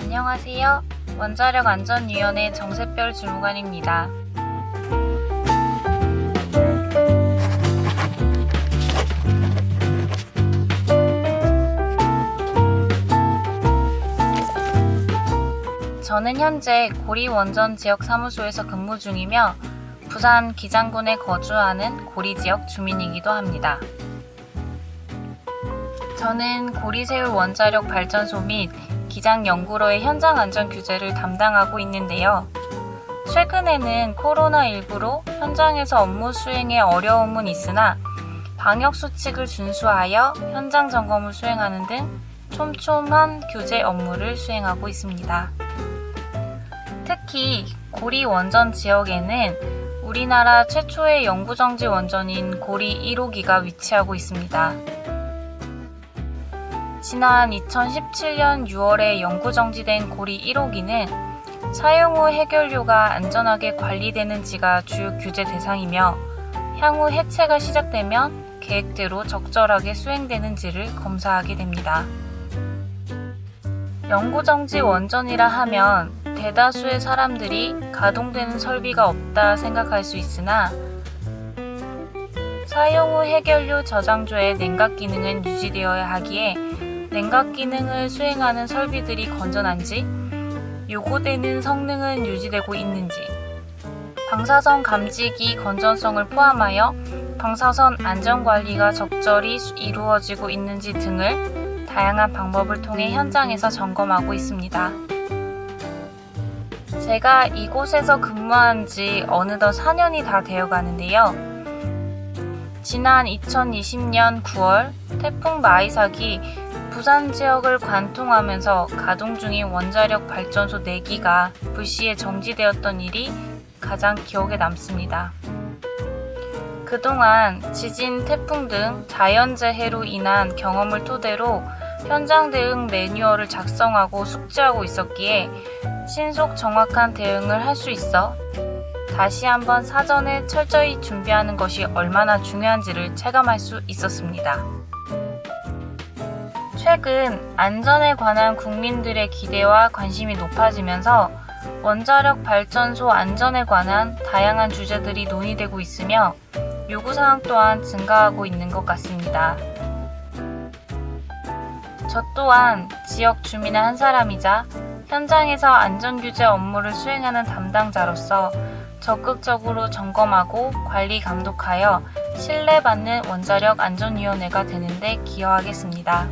안녕하세요. 원자력 안전위원회 정세별 주무관입니다. 저는 현재 고리 원전 지역 사무소에서 근무 중이며 부산 기장군에 거주하는 고리 지역 주민이기도 합니다. 저는 고리세울 원자력 발전소 및 기장 연구로의 현장 안전 규제를 담당하고 있는데요. 최근에는 코로나19로 현장에서 업무 수행에 어려움은 있으나 방역 수칙을 준수하여 현장 점검을 수행하는 등 촘촘한 규제 업무를 수행하고 있습니다. 특히 고리 원전 지역에는 우리나라 최초의 영구정지 원전인 고리 1호기가 위치하고 있습니다. 지난 2017년 6월에 영구 정지된 고리 1호기는 사용 후 해결료가 안전하게 관리되는지가 주요 규제 대상이며 향후 해체가 시작되면 계획대로 적절하게 수행되는지를 검사하게 됩니다. 영구정지 원전이라 하면 대다수의 사람들이 가동되는 설비가 없다 생각할 수 있으나 사용 후 해결료 저장조의 냉각 기능은 유지되어야 하기에 냉각 기능을 수행하는 설비들이 건전한지, 요구되는 성능은 유지되고 있는지, 방사선 감지기 건전성을 포함하여 방사선 안전관리가 적절히 수- 이루어지고 있는지 등을 다양한 방법을 통해 현장에서 점검하고 있습니다. 제가 이곳에서 근무한 지 어느덧 4년이 다 되어 가는데요. 지난 2020년 9월 태풍 마이삭이 부산 지역을 관통하면서 가동 중인 원자력 발전소 4기가 불시에 정지되었던 일이 가장 기억에 남습니다. 그동안 지진, 태풍 등 자연재해로 인한 경험을 토대로 현장 대응 매뉴얼을 작성하고 숙지하고 있었기에 신속 정확한 대응을 할 수 있어 다시 한번 사전에 철저히 준비하는 것이 얼마나 중요한지를 체감할 수 있었습니다. 최근 안전에 관한 국민들의 기대와 관심이 높아지면서 원자력 발전소 안전에 관한 다양한 주제들이 논의되고 있으며 요구사항 또한 증가하고 있는 것 같습니다. 저 또한 지역 주민의 한 사람이자 현장에서 안전규제 업무를 수행하는 담당자로서 적극적으로 점검하고 관리 감독하여 신뢰받는 원자력 안전위원회가 되는데 기여하겠습니다.